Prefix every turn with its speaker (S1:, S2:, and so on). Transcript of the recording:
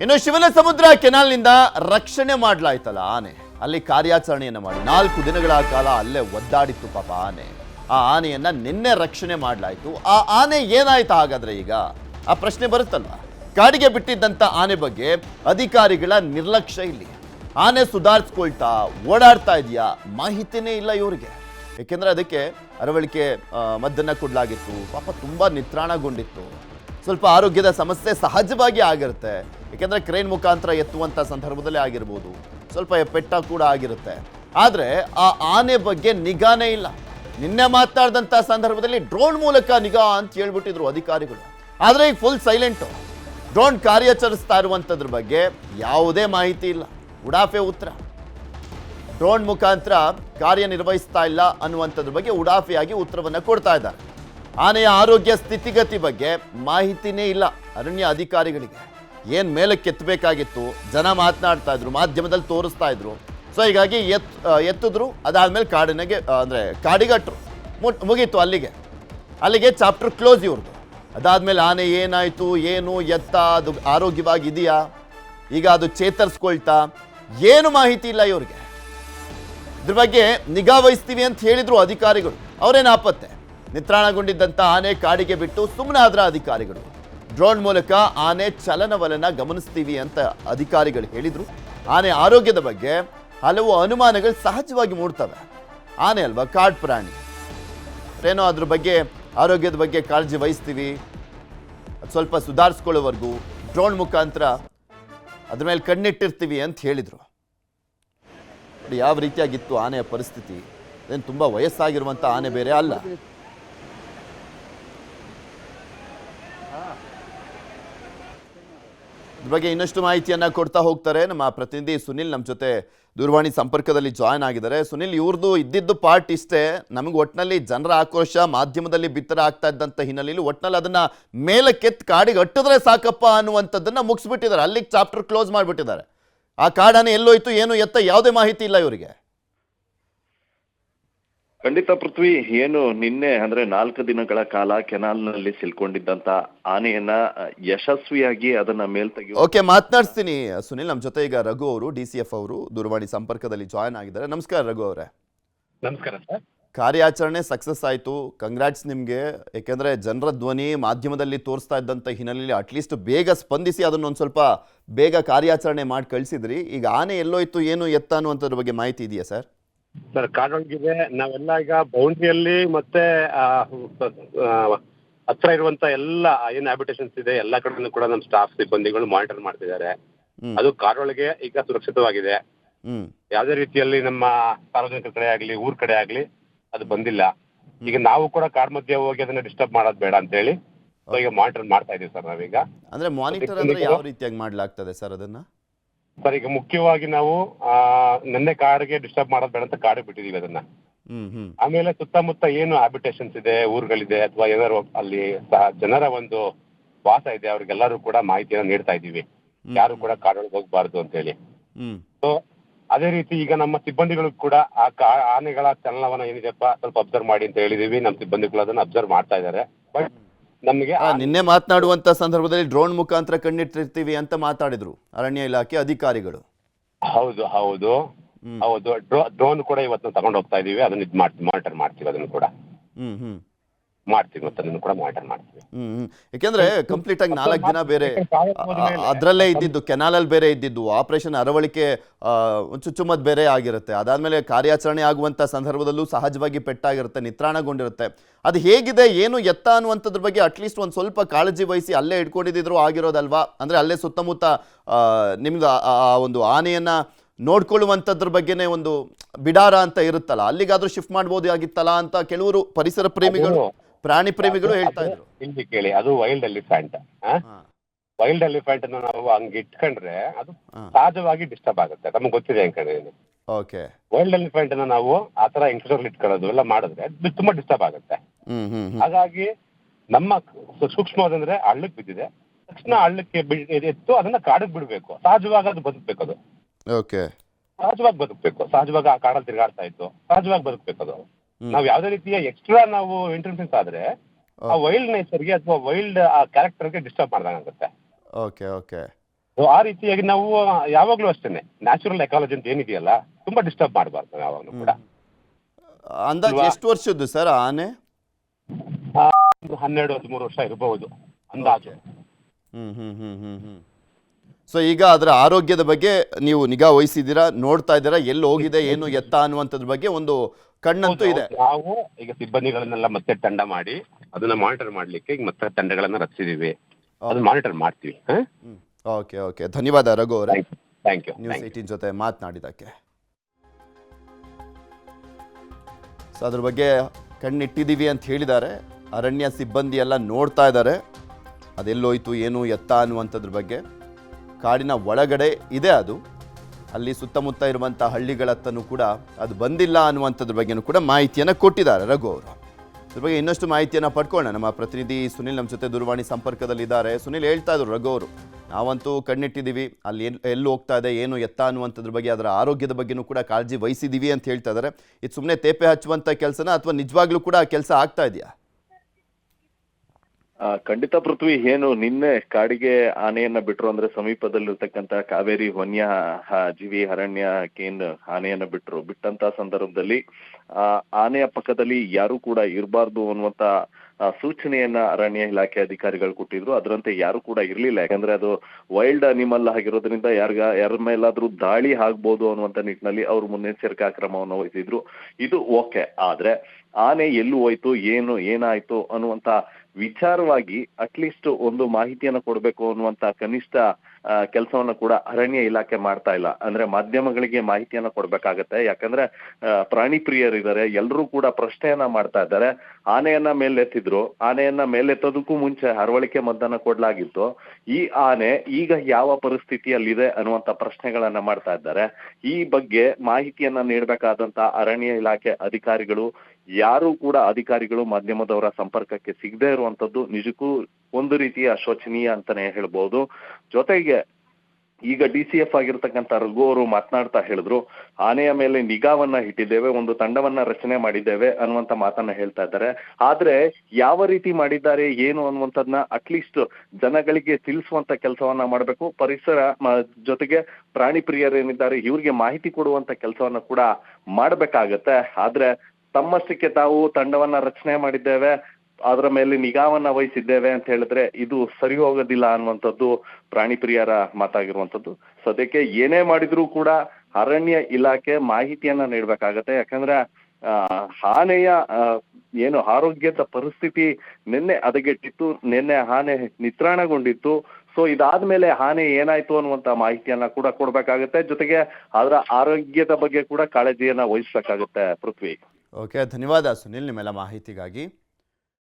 S1: ಇನ್ನು ಶಿವನ ಸಮುದ್ರ ಕೆನಾಲ್ನಿಂದ ರಕ್ಷಣೆ ಮಾಡ್ಲಾಯ್ತಲ್ಲ ಆನೆ. ಅಲ್ಲಿ ಕಾರ್ಯಾಚರಣೆಯನ್ನು ಮಾಡಿ. ನಾಲ್ಕು ದಿನಗಳ ಕಾಲ ಅಲ್ಲೇ ಒದ್ದಾಡಿತ್ತು ಪಾಪ ಆನೆ. ಆ ಆನೆಯನ್ನ ನಿನ್ನೆ ರಕ್ಷಣೆ ಮಾಡ್ಲಾಯ್ತು. ಆ ಆನೆ ಏನಾಯ್ತು ಹಾಗಾದ್ರೆ ಈಗ? ಆ ಪ್ರಶ್ನೆ ಬರುತ್ತಲ್ಲ ಕಾಡಿಗೆ ಬಿಟ್ಟಿದ್ದಂತ ಆನೆ ಬಗ್ಗೆ ಅಧಿಕಾರಿಗಳ ನಿರ್ಲಕ್ಷ್ಯ ಇಲ್ಲಿ. ಆನೆ ಸುಧಾರಿಸ್ಕೊಳ್ತಾ ಓಡಾಡ್ತಾ ಇದೆಯಾ? ಮಾಹಿತಿನೇ ಇಲ್ಲ ಇವರಿಗೆ. ಏಕೆಂದ್ರೆ ಅದಕ್ಕೆ ಅರವಳಿಕೆ ಮದ್ದನ್ನ ಕೊಡಲಾಗಿತ್ತು. ಪಾಪ ತುಂಬಾ ನಿತ್ರಾಣಗೊಂಡಿತ್ತು. ಸ್ವಲ್ಪ ಆರೋಗ್ಯದ ಸಮಸ್ಯೆ ಸಹಜವಾಗಿ ಆಗಿರುತ್ತೆ. ಏಕೆಂದರೆ ಕ್ರೇನ್ ಮುಖಾಂತರ ಎತ್ತುವಂಥ ಸಂದರ್ಭದಲ್ಲೇ ಆಗಿರ್ಬೋದು. ಸ್ವಲ್ಪ ಪೆಟ್ಟ ಕೂಡ ಆಗಿರುತ್ತೆ. ಆದರೆ ಆ ಆನೆ ಬಗ್ಗೆ ನಿಗಾನೇ ಇಲ್ಲ. ನಿನ್ನೆ ಮಾತಾಡಿದಂಥ ಸಂದರ್ಭದಲ್ಲಿ ಡ್ರೋನ್ ಮೂಲಕ ನಿಗಾ ಅಂತ ಹೇಳ್ಬಿಟ್ಟಿದ್ರು ಅಧಿಕಾರಿಗಳು. ಆದರೆ ಈಗ ಫುಲ್ ಸೈಲೆಂಟು ಡ್ರೋನ್ ಕಾರ್ಯಾಚರಿಸ್ತಾ ಇರುವಂಥದ್ರ ಬಗ್ಗೆ ಯಾವುದೇ ಮಾಹಿತಿ ಇಲ್ಲ. ಉಡಾಫೆ ಉತ್ತರ. ಡ್ರೋನ್ ಮುಖಾಂತರ ಕಾರ್ಯನಿರ್ವಹಿಸ್ತಾ ಇಲ್ಲ ಅನ್ನುವಂಥದ್ರ ಬಗ್ಗೆ ಉಡಾಫೆಯಾಗಿ ಉತ್ತರವನ್ನು ಕೊಡ್ತಾ ಇದ್ದಾರೆ. ಆನೆಯ ಆರೋಗ್ಯ ಸ್ಥಿತಿಗತಿ ಬಗ್ಗೆ ಮಾಹಿತಿನೇ ಇಲ್ಲ. ಅರಣ್ಯ ಅಧಿಕಾರಿಗಳಿಗೆ. ಏನು ಮೇಲೆ ಕೆತ್ತಬೇಕಾಗಿತ್ತು ಜನ ಮಾತನಾಡ್ತಾ ಇದ್ರು, ಮಾಧ್ಯಮದಲ್ಲಿ ತೋರಿಸ್ತಾ ಇದ್ರು. ಸೊ ಹೀಗಾಗಿ ಎತ್ ಎತ್ತಿದ್ರು, ಅದಾದ್ಮೇಲೆ ಕಾಡಿನಾಗೆ ಅಂದರೆ ಮುಟ್ ಮುಗೀತು ಅಲ್ಲಿಗೆ. ಅಲ್ಲಿಗೆ ಚಾಪ್ಟರ್ ಕ್ಲೋಸ್ ಇವ್ರದ್ದು ಅದಾದಮೇಲೆ ಆನೆ ಏನಾಯ್ತು, ಏನು, ಎತ್ತ, ಅದು ಆರೋಗ್ಯವಾಗಿದೆಯಾ ಈಗ ಅದು ಚೇತರಿಸ್ಕೊಳ್ತಾ, ಏನು ಮಾಹಿತಿ ಇಲ್ಲ ಇವ್ರಿಗೆ. ಇದ್ರ ಬಗ್ಗೆ ನಿಗಾ ವಹಿಸ್ತೀವಿ ಅಂತ ಹೇಳಿದರು ಅಧಿಕಾರಿಗಳು. ಅವರೇನು ನಾಪತ್ತೆ ನಿತ್ರಾಣಗೊಂಡಿದ್ದಂಥ ಆನೆ ಕಾಡಿಗೆ ಬಿಟ್ಟು ಸುಮ್ಮನೆ ಆದ್ರ ಅಧಿಕಾರಿಗಳು. ಡ್ರೋನ್ ಮೂಲಕ ಆನೆ ಚಲನವಲನ ಗಮನಿಸ್ತೀವಿ ಅಂತ ಅಧಿಕಾರಿಗಳು ಹೇಳಿದರು. ಆನೆ ಆರೋಗ್ಯದ ಬಗ್ಗೆ ಹಲವು ಅನುಮಾನಗಳು ಸಹಜವಾಗಿ ಮೂಡ್ತವೆ. ಆನೆ ಅಲ್ವಾ ಕಾಡು ಪ್ರಾಣಿ? ಏನೋ ಅದ್ರ ಬಗ್ಗೆ ಆರೋಗ್ಯದ ಬಗ್ಗೆ ಕಾಳಜಿ ವಹಿಸ್ತೀವಿ. ಸ್ವಲ್ಪ ಸುಧಾರಿಸ್ಕೊಳ್ಳೋವರೆಗೂ ಡ್ರೋನ್ ಮುಖಾಂತರ ಅದ್ರ ಮೇಲೆ ಕಣ್ಣಿಟ್ಟಿರ್ತೀವಿ ಅಂತ ಹೇಳಿದರು. ಯಾವ ರೀತಿಯಾಗಿತ್ತು ಆನೆಯ ಪರಿಸ್ಥಿತಿ? ಏನು ತುಂಬ ವಯಸ್ಸಾಗಿರುವಂಥ ಆನೆ ಬೇರೆ ಅಲ್ಲ. ಬಗ್ಗೆ ಇನ್ನಷ್ಟು ಮಾಹಿತಿಯನ್ನು ಕೊಡ್ತಾ ಹೋಗ್ತಾರೆ ನಮ್ಮ ಪ್ರತಿನಿಧಿ ಸುನಿಲ್ ನಮ್ಮ ಜೊತೆ ದೂರವಾಣಿ ಸಂಪರ್ಕದಲ್ಲಿ ಜಾಯ್ನ್ ಆಗಿದ್ದಾರೆ. ಸುನಿಲ್ ಇವ್ರದ್ದು ಇದ್ದಿದ್ದು ಪಾರ್ಟ್ ಇಷ್ಟೇ. ನಮಗೆ ಒಟ್ಟಿನಲ್ಲಿ ಜನರ ಆಕ್ರೋಶ ಮಾಧ್ಯಮದಲ್ಲಿ ಬಿತ್ತರ ಆಗ್ತಾ ಇದ್ದಂಥ ಹಿನ್ನೆಲೆಯಲ್ಲಿ ಒಟ್ಟಿನಲ್ಲಿ ಅದನ್ನ ಮೇಲಕ್ಕೆತ್ತು ಕಾಡಿಗೆ ಅಟ್ಟಿದ್ರೆ ಸಾಕಪ್ಪ ಅನ್ನುವಂಥದ್ದನ್ನ ಮುಗಿಸ್ಬಿಟ್ಟಿದ್ದಾರೆ. ಅಲ್ಲಿಗೆ ಚಾಪ್ಟರ್ ಕ್ಲೋಸ್ ಮಾಡಿಬಿಟ್ಟಿದ್ದಾರೆ. ಆ ಕಾಡನ್ನು ಎಲ್ಲೋಯ್ತು, ಏನು ಎತ್ತ ಯಾವುದೇ ಮಾಹಿತಿ ಇಲ್ಲ ಇವರಿಗೆ.
S2: ಖಂಡಿತ ಪೃಥ್ವಿ ಏನು ನಿನ್ನೆ ಅಂದ್ರೆ ನಾಲ್ಕು ದಿನಗಳ ಕಾಲ ಕೆನಾಲ್ನಲ್ಲಿ ಸಿಲ್ಕೊಂಡಿದ್ದಂತ ಆನೆಯನ್ನ ಯಶಸ್ವಿಯಾಗಿ ಅದನ್ನ ಮೇಲ್ ತೆಗೆಯುವ
S1: ಓಕೆ ಮಾತನಾಡ್ತೀನಿ ಸುನಿಲ್ ನಮ್ಮ ಜೊತೆ ಈಗ ರಘು ಅವರು ಡಿ ಸಿ ಎಫ್ ಅವರು ದೂರವಾಣಿ ಸಂಪರ್ಕದಲ್ಲಿ ಜಾಯ್ನ್ ಆಗಿದ್ದಾರೆ. ನಮಸ್ಕಾರ ರಘು ಅವರೇ.
S3: ನಮಸ್ಕಾರ ಸರ್.
S1: ಕಾರ್ಯಾಚರಣೆ ಸಕ್ಸಸ್ ಆಯಿತು. ಕಂಗ್ರಾಟ್ಸ್ ನಿಮಗೆ. ಯಾಕೆಂದ್ರೆ ಜನರ ಧ್ವನಿ ಮಾಧ್ಯಮದಲ್ಲಿ ತೋರಿಸ್ತಾ ಇದ್ದಂಥ ಹಿನ್ನೆಲೆಯಲ್ಲಿ ಅಟ್ಲೀಸ್ಟ್ ಬೇಗ ಸ್ಪಂದಿಸಿ ಅದನ್ನ ಒಂದು ಸ್ವಲ್ಪ ಬೇಗ ಕಾರ್ಯಾಚರಣೆ ಮಾಡಿ ಕಳಿಸಿದ್ರಿ. ಈಗ ಆನೆ ಎಲ್ಲೋಯ್ತು ಏನು ಎತ್ತ ಅನ್ನುವಂಥದ್ರ ಬಗ್ಗೆ ಮಾಹಿತಿ ಇದೆಯಾ ಸರ್?
S3: ಸರ್ ಕಾಡೊಳಗಿದೆ ನಾವೆಲ್ಲ ಈಗ ಬೌಂಡ್ರಿಯಲ್ಲಿ ಮತ್ತೆ ಹತ್ರ ಇರುವಂತ ಎಲ್ಲ ಏನ್ ಹ್ಯಾಬಿಟೇಷನ್ಸ್ ಇದೆ ಎಲ್ಲ ಕಡೆನೂ ಕೂಡ ನಮ್ಮ ಸ್ಟಾಫ್ ಸಿಬ್ಬಂದಿಗಳು ಮಾನಿಟರ್ ಮಾಡ್ತಿದ್ದಾರೆ. ಅದು ಕಾಡೊಳಗೆ ಈಗ ಸುರಕ್ಷಿತವಾಗಿದೆ. ಯಾವುದೇ ರೀತಿಯಲ್ಲಿ ನಮ್ಮ ಸಾರ್ವಜನಿಕರ ಕಡೆ ಆಗ್ಲಿ ಊರ್ ಕಡೆ ಆಗ್ಲಿ ಅದು ಬಂದಿಲ್ಲ. ಈಗ ನಾವು ಕೂಡ ಕಾರ್ ಮಧ್ಯೆ ಹೋಗಿ ಅದನ್ನ ಡಿಸ್ಟರ್ಬ್ ಮಾಡೋದು ಬೇಡ ಅಂತ ಹೇಳಿ ಈಗ ಮಾನಿಟರ್ ಮಾಡ್ತಾ ಇದೀವಿ ಸರ್ ನಾವೀಗ.
S1: ಅಂದ್ರೆ ಮಾನಿಟರ್ ಅಂದ್ರೆ ಯಾವ ರೀತಿಯಾಗಿ ಮಾಡ್ಲಾಗ್ತದೆ ಸರ್ ಅದನ್ನು?
S3: ಸರ್ ಈಗ ಮುಖ್ಯವಾಗಿ ನಾವು ಆ ನೆನ್ನೆ ಕಾಡಿಗೆ ಡಿಸ್ಟರ್ಬ್ ಮಾಡೋದ್ ಬೇಡ ಅಂತ ಕಾಡಿಗೆ ಬಿಟ್ಟಿದೀವಿ ಅದನ್ನ. ಆಮೇಲೆ ಸುತ್ತಮುತ್ತ ಏನು ಹ್ಯಾಬಿಟೇಷನ್ಸ್ ಇದೆ ಊರುಗಳಿದೆ ಅಥವಾ ಏನಾದ್ರು ಅಲ್ಲಿ ಸಹ ಜನರ ಒಂದು ವಾಸ ಇದೆ ಅವ್ರಿಗೆಲ್ಲರೂ ಕೂಡ ಮಾಹಿತಿಯನ್ನು ನೀಡ್ತಾ ಇದೀವಿ ಯಾರು ಕೂಡ ಕಾಡೊಳಗೆ ಹೋಗ್ಬಾರ್ದು ಅಂತ ಹೇಳಿ. ಸೊ ಅದೇ ರೀತಿ ಈಗ ನಮ್ಮ ಸಿಬ್ಬಂದಿಗಳು ಕೂಡ ಆ ಕಾ ಆನೆಗಳ ಚಲನವನ್ನ ಏನಿದೆಪ್ಪ ಸ್ವಲ್ಪ ಅಬ್ಸರ್ವ್ ಮಾಡಿ ಅಂತ ಹೇಳಿದೀವಿ. ನಮ್ಮ ಸಿಬ್ಬಂದಿಗಳು ಅದನ್ನ ಅಬ್ಸರ್ವ್ ಮಾಡ್ತಾ ಇದ್ದಾರೆ. ಬಟ್ ನಮಗೆ
S1: ಆ, ನಿನ್ನೆ ಮಾತನಾಡುವಂತ ಸಂದರ್ಭದಲ್ಲಿ ಡ್ರೋನ್ ಮುಖಾಂತರ ಕಣ್ಣಿಟ್ಟಿರ್ತೀವಿ ಅಂತ ಮಾತಾಡಿದ್ರು ಅರಣ್ಯ ಇಲಾಖೆ ಅಧಿಕಾರಿಗಳು.
S3: ಹೌದು ಹೌದು.
S1: ಹ್ಮ್.
S3: ಹೌದು. ಡ್ರೋನ್ ಕೂಡ ಇವತ್ತು ತಗೊಂಡು ಹೋಗ್ತಾ ಇದೀವಿ. ಅದನ್ನ ಇದು ಮಾನಿಟರ್ ಮಾಡ್ತೀವಿ ಅದನ್ನು ಕೂಡ.
S1: ಹ್ಮ್ ಹ್ಞೂ
S3: ಮಾಡ್ತೀವಿ ಮತ್ತೆ ಅದನ್ನು ಕೂಡ ಮಾನಿಟರ್ ಮಾಡ್ತೀವಿ.
S1: ಹ್ಮ್. ಯಾಕೆಂದ್ರೆ ಕಂಪ್ಲೀಟ್ ಆಗಿ ನಾಲ್ಕು ದಿನ ಬೇರೆ ಅದರಲ್ಲೇ ಇದ್ದಿದ್ದು ಕೆನಾಲಲ್ಲಿ ಬೇರೆ ಇದ್ದಿದ್ದು ಆಪರೇಷನ್ ಅರವಳಿಕೆ ಚುಚ್ಚುಮದ್ ಬೇರೆ ಆಗಿರುತ್ತೆ. ಅದಾದ್ಮೇಲೆ ಕಾರ್ಯಾಚರಣೆ ಆಗುವಂತ ಸಂದರ್ಭದಲ್ಲೂ ಸಹಜವಾಗಿ ಪೆಟ್ಟಾಗಿರುತ್ತೆ ನಿತ್ರಾಣಗೊಂಡಿರುತ್ತೆ. ಅದು ಹೇಗಿದೆ ಏನು ಎತ್ತ ಅನ್ನುವಂಥದ್ರ ಬಗ್ಗೆ ಅಟ್ಲೀಸ್ಟ್ ಒಂದು ಸ್ವಲ್ಪ ಕಾಳಜಿ ವಹಿಸಿ ಅಲ್ಲೇ ಇಟ್ಕೊಂಡಿದ್ರು ಆಗಿರೋದಲ್ವಾ? ಅಂದ್ರೆ ಅಲ್ಲೇ ಸುತ್ತಮುತ್ತ ನಿಮ್ದು ಆ- ಆ ಒಂದು ಆನೆಯನ್ನ ನೋಡ್ಕೊಳ್ಳುವಂಥದ್ರ ಬಗ್ಗೆನೇ ಒಂದು ಬಿಡಾರ ಅಂತ ಇರುತ್ತಲ್ಲ ಅಲ್ಲಿಗಾದ್ರೂ ಶಿಫ್ಟ್ ಮಾಡ್ಬೋದಾಗಿತ್ತಲ್ಲ ಅಂತ ಕೆಲವರು ಪರಿಸರ ಪ್ರೇಮಿಗಳು ಪ್ರಾಣಿ ಪ್ರೇಮಿಗಳು ಹೇಳ್ತಾ ಇದ್ರು.
S3: ಇಲ್ಲಿ ಕೇಳಿ ಅದು ವೈಲ್ಡ್ ಎಲಿಫೆಂಟ್
S1: ಹಾ.
S3: ವೈಲ್ಡ್ ಎಲಿಫೆಂಟ್ ಅನ್ನು ನಾವು ಹಂಗೆ ಇಟ್ಕೊಂಡ್ರೆ ಅದು. ಸಹಜವಾಗಿ ಡಿಸ್ಟರ್ಬ್ ಆಗುತ್ತೆ. ನಮ್ಗೆ ಗೊತ್ತಿದೆ ಅನ್ಕೊಂಡ್ರೆ
S1: ಓಕೆ.
S3: ವೈಲ್ಡ್ ಎಲಿಫೆಂಟ್ ಅನ್ನ ನಾವು ಆ ತರ ಇಟ್ಕೊಳ್ಳೋದು ಎಲ್ಲ ಮಾಡಿದ್ರೆ ತುಂಬಾ ಡಿಸ್ಟರ್ಬ್ ಆಗುತ್ತೆ. ಹಾಗಾಗಿ ನಮ್ಮ ಸೂಕ್ಷ್ಮ ಸೂಕ್ಷ್ಮವಾದಂದ್ರೆ ಹಳ್ಳಕ್ ಬಿದ್ದಿದೆ. ತಕ್ಷಣ ಹಳ್ಳಕ್ಕೆ ಎತ್ತು ಅದನ್ನ ಕಾಡಕ್ ಬಿಡ್ಬೇಕು. ಸಹಜವಾಗಿ ಅದು ಬದುಕ್ಬೇಕು ಅದು.
S1: ಓಕೆ.
S3: ಸಹಜವಾಗಿ ಬದುಕ್ಬೇಕು. ಸಹಜವಾಗಿ ಆ ಕಾಡಲ್ಲಿ ತಿರುಗಾಡ್ತಾ ಇತ್ತು. ಸಹಜವಾಗಿ ಬದುಕ್ಬೇಕು ಅದು. ನಾವ್ ಯಾವ್ದೇ ರೀತಿಯ ಎಕ್ಸ್ಟ್ರಾ ನಾವು ಇಂಟರ್ಫೆನ್ಸ್ ಆದ್ರೆ ಆ ವೈಲ್ಡ್ ನೇಚರ್ಗೆ ಅಥವಾ ವೈಲ್ಡ್ ಆ ಕ್ಯಾರೆಕ್ಟರ್ಗೆ ಡಿಸ್ಟರ್ಬ್ ಮಾಡ್ದಂಗಾಗುತ್ತೆ
S1: ಓಕೆ ಓಕೆ.
S3: ಆ ರೀತಿಯಾಗಿ ನಾವು ಯಾವಾಗ್ಲೂ ಅಷ್ಟೇನೆ. ನ್ಯಾಚುರಲ್ ಎಕಾಲಜಿ ಅಂತ ಏನಿದೆಯಲ್ಲ ತುಂಬಾ ಡಿಸ್ಟರ್ಬ್ ಮಾಡಬಾರ್ದು ಯಾವಾಗಲೂ ಕೂಡ.
S1: ಅಂದಾಜು? ಎಷ್ಟು ವರ್ಷದ್ದು ಸರ್ ಆನೆ?
S3: ಹನ್ನೆರಡು ಹದಿಮೂರು ವರ್ಷ ಇರಬಹುದು ಅಂದಾಜು.
S1: ಹ್ಮ್ ಹ್ಮ್ ಹ್ಮ್ ಹ್ಮ್ ಹ್ಮ್. ಸೊ ಈಗ ಅದರ ಆರೋಗ್ಯದ ಬಗ್ಗೆ ನೀವು ನಿಗಾ ವಹಿಸಿದ್ದೀರಾ ನೋಡ್ತಾ ಇದ್ದೀರಾ ಎಲ್ಲಿ ಹೋಗಿದೆ ಏನು ಎತ್ತ ಅನ್ನುವಂಥದ್ರ ಬಗ್ಗೆ ಒಂದು ಕಣ್ಣಂತೂ ಇದೆ.
S3: ನಾವು ಈಗ ಸಿಬ್ಬಂದಿಗಳನ್ನೆಲ್ಲ ಮತ್ತೆ ತಂಡ ಮಾಡಿ ಅದನ್ನ ಮಾನಿಟರ್ ಮಾಡ್ಲಿಕ್ಕೆ ಈಗ ಮತ್ತೆ ತಂಡಗಳನ್ನ ರಚಿಸಿದೀವಿ. ಅದನ್ನ ಮಾನಿಟರ್ ಮಾಡ್ತೀವಿ.
S1: Okay okay. ಧನ್ಯವಾದ ರಘು ಅವರೇ.
S3: ಥ್ಯಾಂಕ್ ಯು
S1: ನ್ಯೂಸ್ ಏಯ್ಟೀನ್ ಜೊತೆ ಮಾತನಾಡಿದಕ್ಕೆ ಸೊ ಅದ್ರ ಬಗ್ಗೆ ಕಣ್ಣಿಟ್ಟಿದ್ದೀವಿ ಅಂತ ಹೇಳಿದ್ದಾರೆ. ಅರಣ್ಯ ಸಿಬ್ಬಂದಿ ಎಲ್ಲ ನೋಡ್ತಾ ಇದ್ದಾರೆ. ಅದೆಲ್ಲೋಯ್ತು ಏನು ಎತ್ತ ಅನ್ನುವಂಥದ್ರ ಬಗ್ಗೆ. ಕಾಡಿನ ಒಳಗಡೆ ಇದೆ ಅದು. ಅಲ್ಲಿ ಸುತ್ತಮುತ್ತ ಇರುವಂಥ ಹಳ್ಳಿಗಳತ್ತನೂ ಕೂಡ ಅದು ಬಂದಿಲ್ಲ ಅನ್ನುವಂಥದ್ರ ಬಗ್ಗೆನೂ ಕೂಡ ಮಾಹಿತಿಯನ್ನು ಕೊಟ್ಟಿದ್ದಾರೆ ರಘು ಅವರು. ಅದ್ರ ಬಗ್ಗೆ ಇನ್ನಷ್ಟು ಮಾಹಿತಿಯನ್ನು ಪಡ್ಕೊಳ್ಳೋಣ. ನಮ್ಮ ಪ್ರತಿನಿಧಿ ಸುನಿಲ್ ನಮ್ಮ ಜೊತೆ ದೂರವಾಣಿ ಸಂಪರ್ಕದಲ್ಲಿದ್ದಾರೆ. ಸುನಿಲ್ ಹೇಳ್ತಾ ಇದ್ರು ರಘು ಅವರು, ನಾವಂತೂ ಕಣ್ಣಿಟ್ಟಿದ್ದೀವಿ, ಅಲ್ಲಿ ಎಲ್ಲಿ ಎಲ್ಲಿ ಹೋಗ್ತಾ ಇದೆ, ಏನು ಎತ್ತ ಅನ್ನುವಂಥದ್ರ ಬಗ್ಗೆ, ಅದರ ಆರೋಗ್ಯದ ಬಗ್ಗೆನೂ ಕೂಡ ಕಾಳಜಿ ವಹಿಸಿದ್ದೀವಿ ಅಂತ ಹೇಳ್ತಾ ಇದ್ದಾರೆ. ಇದು ಸುಮ್ಮನೆ ತೇಪೆ ಹಚ್ಚುವಂಥ ಕೆಲಸನ ಅಥವಾ ನಿಜವಾಗ್ಲೂ ಕೂಡ ಕೆಲಸ ಆಗ್ತಾ ಇದೆಯಾ?
S2: ಖಂಡಿತ ಪೃಥ್ವಿ, ಏನು ನಿನ್ನೆ ಕಾಡಿಗೆ ಆನೆಯನ್ನ ಬಿಟ್ರು ಅಂದ್ರೆ ಸಮೀಪದಲ್ಲಿರ್ತಕ್ಕಂತ ಕಾವೇರಿ ವನ್ಯ ಜೀವಿ ಅರಣ್ಯ ಕೇನ್ ಆನೆಯನ್ನ ಬಿಟ್ರು. ಬಿಟ್ಟಂತ ಸಂದರ್ಭದಲ್ಲಿ, ಆ, ಆನೆಯ ಪಕ್ಕದಲ್ಲಿ ಯಾರು ಕೂಡ ಇರಬಾರ್ದು ಅನ್ನುವಂತ ಸೂಚನೆಯನ್ನ ಅರಣ್ಯ ಇಲಾಖೆ ಅಧಿಕಾರಿಗಳು ಕೊಟ್ಟಿದ್ರು. ಅದರಂತೆ ಯಾರು ಕೂಡ ಇರಲಿಲ್ಲ. ಯಾಕಂದ್ರೆ ಅದು ವೈಲ್ಡ್ ಅನಿಮಲ್ ಆಗಿರೋದ್ರಿಂದ ಯಾರಿಗ, ಯಾರ ಮೇಲಾದ್ರೂ ದಾಳಿ ಆಗ್ಬೋದು ಅನ್ನುವಂತ ನಿಟ್ಟಿನಲ್ಲಿ ಅವರು ಮುನ್ನೆಚ್ಚರಿಕಾ ಕ್ರಮವನ್ನು ವಹಿಸಿದ್ರು. ಇದು ಓಕೆ ಆದ್ರೆ ಆನೆ ಎಲ್ಲೂ ಹೋಯ್ತು, ಏನು, ಏನಾಯ್ತು ಅನ್ನುವಂತ ವಿಚಾರವಾಗಿ ಅಟ್ಲೀಸ್ಟ್ ಒಂದು ಮಾಹಿತಿಯನ್ನ ಕೊಡಬೇಕು ಅನ್ನುವಂತ ಕನಿಷ್ಠ ಕೆಲಸವನ್ನ ಕೂಡ ಅರಣ್ಯ ಇಲಾಖೆ ಮಾಡ್ತಾ ಇಲ್ಲ. ಅಂದ್ರೆ ಮಾಧ್ಯಮಗಳಿಗೆ ಮಾಹಿತಿಯನ್ನ ಕೊಡ್ಬೇಕಾಗತ್ತೆ. ಯಾಕಂದ್ರೆ ಪ್ರಾಣಿ ಪ್ರಿಯರಿದ್ದಾರೆ. ಎಲ್ಲರೂ ಕೂಡ ಪ್ರಶ್ನೆಯನ್ನ ಮಾಡ್ತಾ ಇದ್ದಾರೆ. ಆನೆಯನ್ನ ಮೇಲೆತ್ತಿದ್ರು. ಆನೆಯನ್ನ ಮೇಲೆತ್ತೋದಕ್ಕೂ ಮುಂಚೆ ಅರವಳಿಕೆ ಮದ್ದನ್ನ ಕೊಡ್ಲಾಗಿತ್ತು. ಈ ಆನೆ ಈಗ ಯಾವ ಪರಿಸ್ಥಿತಿಯಲ್ಲಿದೆ ಅನ್ನುವಂತ ಪ್ರಶ್ನೆಗಳನ್ನ ಮಾಡ್ತಾ ಇದ್ದಾರೆ. ಈ ಬಗ್ಗೆ ಮಾಹಿತಿಯನ್ನ ನೀಡಬೇಕಾದಂತ ಅರಣ್ಯ ಇಲಾಖೆ ಅಧಿಕಾರಿಗಳು ಯಾರು ಕೂಡ ಅಧಿಕಾರಿಗಳು ಮಾಧ್ಯಮದವರ ಸಂಪರ್ಕಕ್ಕೆ ಸಿಗದೆ ಇರುವಂತದ್ದು ನಿಜಕ್ಕೂ ಒಂದು ರೀತಿಯ ಶೋಚನೀಯ ಅಂತಾನೆ ಹೇಳ್ಬೋದು. ಜೊತೆಗೆ ಈಗ ಡಿ ಸಿ ಎಫ್ ಆಗಿರ್ತಕ್ಕಂಥ ರಘು ಅವರು ಮಾತನಾಡ್ತಾ ಹೇಳಿದ್ರು, ಆನೆಯ ಮೇಲೆ ನಿಗಾವನ್ನ ಇಟ್ಟಿದ್ದೇವೆ, ಒಂದು ತಂಡವನ್ನ ರಚನೆ ಮಾಡಿದ್ದೇವೆ ಅನ್ನುವಂತ ಮಾತನ್ನ ಹೇಳ್ತಾ ಇದ್ದಾರೆ. ಆದ್ರೆ ಯಾವ ರೀತಿ ಮಾಡಿದ್ದಾರೆ, ಏನು ಅನ್ನುವಂಥದ್ನ ಅಟ್ಲೀಸ್ಟ್ ಜನಗಳಿಗೆ ತಿಳಿಸುವಂತ ಕೆಲಸವನ್ನ ಮಾಡಬೇಕು. ಪರಿಸರ ಜೊತೆಗೆ ಪ್ರಾಣಿ ಪ್ರಿಯರೇನಿದ್ದಾರೆ, ಇವ್ರಿಗೆ ಮಾಹಿತಿ ಕೊಡುವಂತ ಕೆಲಸವನ್ನ ಕೂಡ ಮಾಡಬೇಕಾಗತ್ತೆ. ಆದ್ರೆ ತಮ್ಮಷ್ಟಕ್ಕೆ ತಾವು ತಂಡವನ್ನ ರಚನೆ ಮಾಡಿದ್ದೇವೆ ಅದರ ಮೇಲೆ ನಿಗಾವನ್ನ ವಹಿಸಿದ್ದೇವೆ ಅಂತ ಹೇಳಿದ್ರೆ ಇದು ಸರಿ ಹೋಗೋದಿಲ್ಲ ಅನ್ನುವಂಥದ್ದು ಪ್ರಾಣಿ ಪ್ರಿಯರ ಮಾತಾಗಿರುವಂಥದ್ದು. ಸದ್ಯಕ್ಕೆ ಏನೇ ಮಾಡಿದ್ರೂ ಕೂಡ ಅರಣ್ಯ ಇಲಾಖೆ ಮಾಹಿತಿಯನ್ನ ನೀಡ್ಬೇಕಾಗತ್ತೆ. ಯಾಕಂದ್ರೆ ಆನೆಯ ಏನು ಆರೋಗ್ಯದ ಪರಿಸ್ಥಿತಿ ನಿನ್ನೆ ಹದಗೆಟ್ಟಿತ್ತು, ನಿನ್ನೆ ಆನೆ ನಿತ್ರಾಣಗೊಂಡಿತ್ತು. ಸೊ, ಇದಾದ್ಮೇಲೆ ಆನೆ ಏನಾಯ್ತು ಅನ್ನುವಂತ ಮಾಹಿತಿಯನ್ನ ಕೂಡ ಕೊಡ್ಬೇಕಾಗತ್ತೆ. ಜೊತೆಗೆ ಅದರ ಆರೋಗ್ಯದ ಬಗ್ಗೆ ಕೂಡ ಕಾಳಜಿಯನ್ನ ವಹಿಸ್ಬೇಕಾಗತ್ತೆ ಪೃಥ್ವಿ.
S1: ಓಕೆ ಧನ್ಯವಾದ ಸುನಿಲ್ ನಿಮ್ಮೆಲ್ಲ ಮಾಹಿತಿಗಾಗಿ.